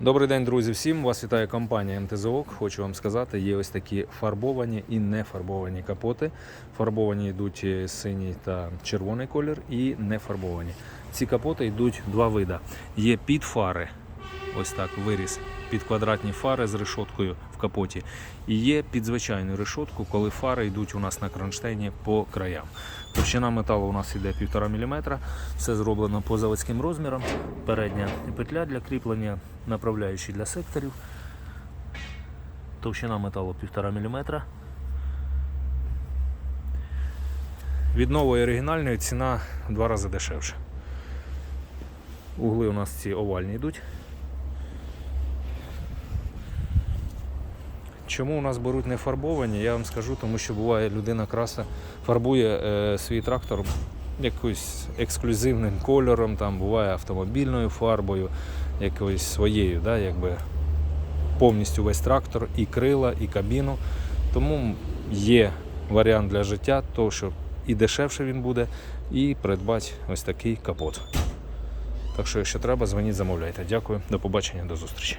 Добрий день, друзі, всім. Вас вітає компанія МТЗОК. Хочу вам сказати, є ось такі фарбовані і не фарбовані капоти. Фарбовані йдуть е, синій та червоний колір і не фарбовані. Ці капоти йдуть два вида. Є під фари, ось так виріс, під квадратні фари з решоткою в капоті. І є під звичайну решотку, коли фари йдуть у нас на кронштейні по краям. Товщина металу у нас йде 1,5 мм. Все зроблено по заводським розмірам. Передня петля для кріплення, направляючі для секторів. Товщина металу 1,5 мм. Від нової оригінальної ціна в два рази дешевше. Угли у нас ці овальні йдуть. Чому у нас беруть не фарбовані, я вам скажу, тому що буває людина краса фарбує е, свій трактор якоюсь ексклюзивним кольором, там буває автомобільною фарбою, якоюсь своєю, да, якби повністю весь трактор, і крила, і кабіну. Тому є варіант для життя, того, що і дешевше він буде, і придбати ось такий капот. Так що, якщо треба, дзвоніть, замовляйте. Дякую, до побачення, до зустрічі.